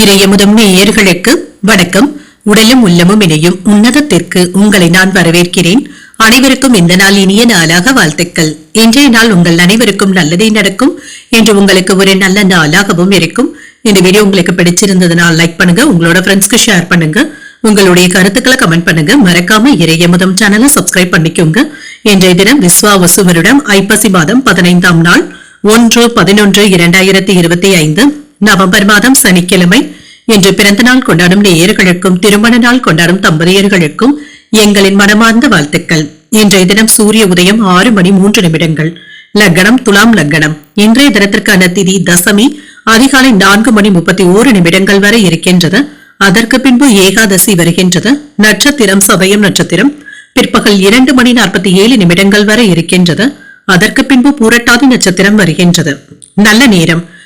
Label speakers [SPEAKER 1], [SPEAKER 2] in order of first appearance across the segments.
[SPEAKER 1] இறையமுதம் நேயர்களுக்கு வணக்கம். உடலும் உள்ளமும் இணையும் உன்னதத்திற்கு உங்களை நான் வரவேற்கிறேன். அனைவருக்கும் இந்த நாள் இனிய நாளாக வாழ்த்துக்கள். இன்றைய நாள் உங்கள் அனைவருக்கும் நல்லதே நடக்கும். என்று உங்களுக்கு ஒரு நல்ல நாளாகவும் இருக்கும். இந்த வீடியோ உங்களுக்கு பிடிச்சிருந்ததுனால் லைக் பண்ணுங்க. உங்களோட ஃப்ரெண்ட்ஸ்க்கு ஷேர் பண்ணுங்க. உங்களுடைய கருத்துக்களை கமெண்ட் பண்ணுங்க. மறக்காம இறையமுதம் சேனலை சப்ஸ்கிரைப் பண்ணிக்கோங்க. இன்றைய தினம் விஸ்வாவசு வருடம் ஐப்பசி மாதம் பதினைந்தாம் நாள் ஒன்று பதினொன்று இரண்டாயிரத்தி இருபத்தி ஐந்து. நவம்பர் மாதம் சனிக்கிழமை இன்று பிறந்த நாள் கொண்டாடும் நேயர்களுக்கும் திருமண நாள் கொண்டாடும் தம்பதியர்களுக்கும் எங்களின் மனமார்ந்த வாழ்த்துக்கள். இன்றைய தினம் சூரிய உதயம் ஆறு மணி மூன்று நிமிடங்கள். லக்னம் துலாம் லக்னம் இன்றைய தினத்திற்கான திதி தசமி அதிகாலை நான்கு மணி முப்பத்தி ஓரு நிமிடங்கள் வரை இருக்கின்றது. அதற்கு பின்பு ஏகாதசி வருகின்றது. நட்சத்திரம் சதயம் நட்சத்திரம். பிற்பகல் இரண்டு மணி நாற்பத்தி ஏழு நிமிடங்கள் வரை இருக்கின்றது. அதற்கு பின்பு பூரட்டாதி நட்சத்திரம் வருகின்றது. நல்ல நேரம்.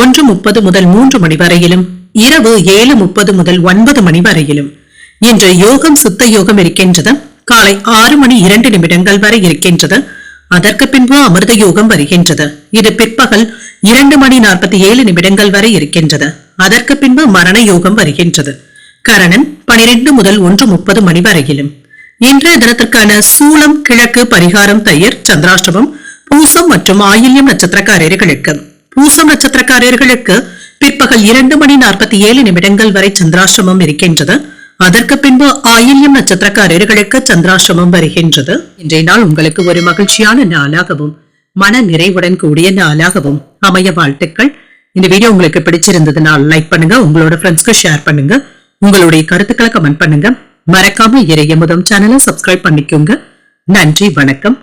[SPEAKER 1] ஒன்று முப்பது முதல் மூன்று மணி வரையிலும் இரவு ஏழு முப்பது முதல் ஒன்பது மணி வரையிலும். இன்று யோகம் சுத்த யோகம் இருக்கின்றது. காலை ஆறு மணி இரண்டு நிமிடங்கள் வரை இருக்கின்றது. அதற்கு பின்பு அமிர்த யோகம் வருகின்றது. இது பிற்பகல் இரண்டு மணி நாற்பத்தி ஏழு நிமிடங்கள் வரை இருக்கின்றது. அதற்கு பின்பு மரண யோகம் வருகின்றது. கரணன் பனிரெண்டு முதல் ஒன்று முப்பது மணி வரையிலும். இன்றைய தினத்திற்கான சூளம் கிழக்கு பரிகாரம் தயிர் சந்திராஷ்டமம் பூசம் மற்றும் ஆயில்யம் நட்சத்திரக்காரர்களுக்கு பூசம் நட்சத்திரக்காரர்களுக்கு பிற்பகல் இரண்டு மணி நாற்பத்தி ஏழு நிமிடங்கள் வரை சந்திராசிரமம் இருக்கின்றது. அதற்கு பின்பு ஆயில்யம் நட்சத்திரக்காரர்களுக்கு சந்திராசிரமம் வருகின்றது. இன்றைய நாள் உங்களுக்கு ஒரு மகிழ்ச்சியான நாளாகவும் மன நிறைவுடன் கூடிய நாளாகவும் அமைய வாழ்த்துக்கள். இந்த வீடியோ உங்களுக்கு பிடிச்சிருந்ததுனால் லைக் பண்ணுங்க உங்களோட ஃப்ரெண்ட்ஸ்க்கு ஷேர் பண்ணுங்க உங்களுடைய கருத்துக்களை கமெண்ட் பண்ணுங்க. மறக்காம இறைய முதம் சேனலை சப்ஸ்கிரைப் பண்ணிக்கோங்க. நன்றி வணக்கம்.